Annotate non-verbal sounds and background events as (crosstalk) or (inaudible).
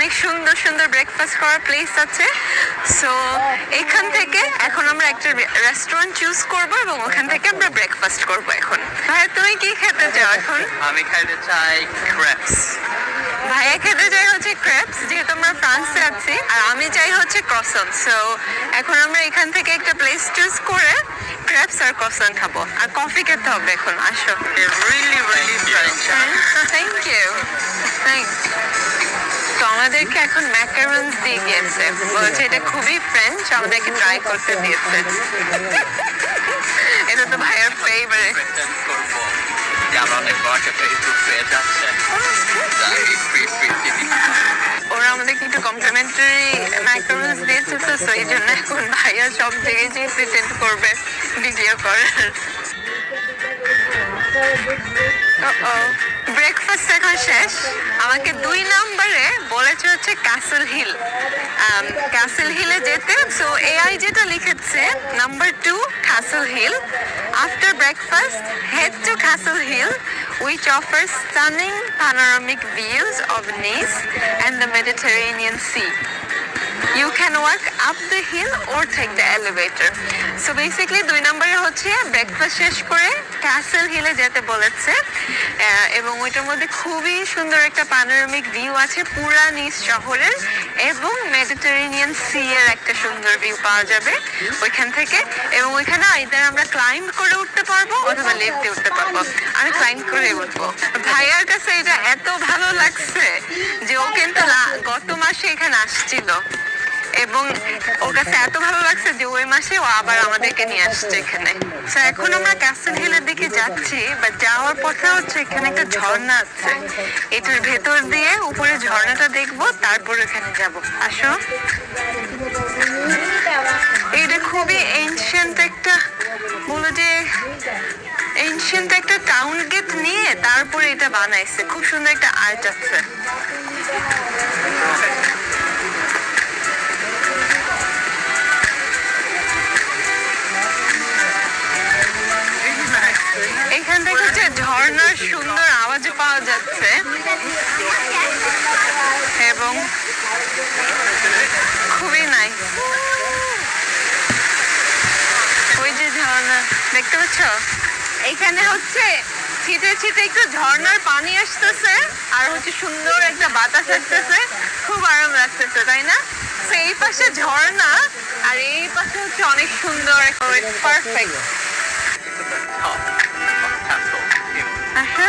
অনেক সুন্দর সুন্দর ব্রেকফাস্ট করার প্লেস আছে। সো এখান থেকে এখন আমরা একটা রেস্টুরেন্ট চুজ করব এবং ওখান থেকে আমরা ব্রেকফাস্ট করব এখন। ভাইয়া তুমি কি খেতে চাও এখন? আমি খাইতে চাই ক্রেপস ভাইয়া খেতে চাই হচ্ছে ক্রেপস যেহেতু আমরা ফ্রান্সে আছি আর আমি চাই হচ্ছে ক্রসন সো এখন আমরা এখান থেকে একটা প্লেস চুজ করে ক্রেপস আর ক্রসন খাব। আর কফি খেতে হবে এখন আসো। রিয়েলি রিয়েলি থ্যাংক ইউ আমাদেরকে এখন ম্যাকারন্স দিয়ে গিয়েছে বলছে এটা খুবই ফ্রেঞ্চ আমাদেরকে ট্রাই করতে দিয়েছে। (laughs) এটা তো ভাইয়ের ফেভারিট আমরা ওরা আমাদেরকে একটু কমপ্লিমেন্টারি ম্যাকারন্স দিয়েছে তো so এই জন্য এখন ভাইয়া সব জায়গায় যে প্রেজেন্ট করবে ভিডিও করার। ব্রেকফাস্ট হচ্ছে ক্যাসেল হিল ক্যাসেল হিলে যেতে সো এআই যেটা লিখেছে number two castle hill after breakfast head to castle hill which offers stunning panoramic views of Nice and the Mediterranean Sea. You can walk up the hill or take the elevator. So basically, দুই নম্বরে হচ্ছে breakfast শেষ করে castle হিলে যেতে বলেছে এবং ওইটার মধ্যে খুবই সুন্দর একটা পানোরামিক ভিউ আছে, পুরা নিস শহরের এবং মেডিটেরেনিয়ান সি এর একটা সুন্দর ভিউ পাওয়া যাবে ওইখান থেকে, এবং ওইখানে আইদার আমরা ক্লাইম্ব করে উঠতে পারব অথবা লিফটে উঠতে পারব। আমি ক্লাইম্ব করে উঠবো। ভাইয়ার কাছে এটা এত ভালো লাগছে যে ও কিন্তু গত মাসে এখানে আসছিল। এবং ওর কাছে এত ভালো লাগছে যে ওই মাসে ও আবার আমাদেরকে নিয়ে আসছে এখানে। এখন আমরা ক্যাসেল হিলের দিকে যাচ্ছি বা যাওয়ার পথে হচ্ছে এখানে একটা ঝর্ণা আছে। এটার ভেতর দিয়ে উপরে ঝর্ণাটা দেখব, তারপর এখানে যাব। আসো। এটা খুবই এনশিয়েন্ট একটা, বলো যে এনশিয়েন্ট একটা টাউন গেট নিয়ে তারপরে এটা বানাইছে। খুব সুন্দর একটা আর্ট আছে। দেখতে পাচ্ছ এখানে হচ্ছে ছিটে ছিটে একটু ঝর্ণার পানি আসতেছে আর হচ্ছে সুন্দর একটা বাতাস আসতেছে খুব আরাম লাগতেছে তাই না এই পাশে ঝর্ণা আর এই পাশে হচ্ছে অনেক সুন্দর পারফেক্ট আচ্ছা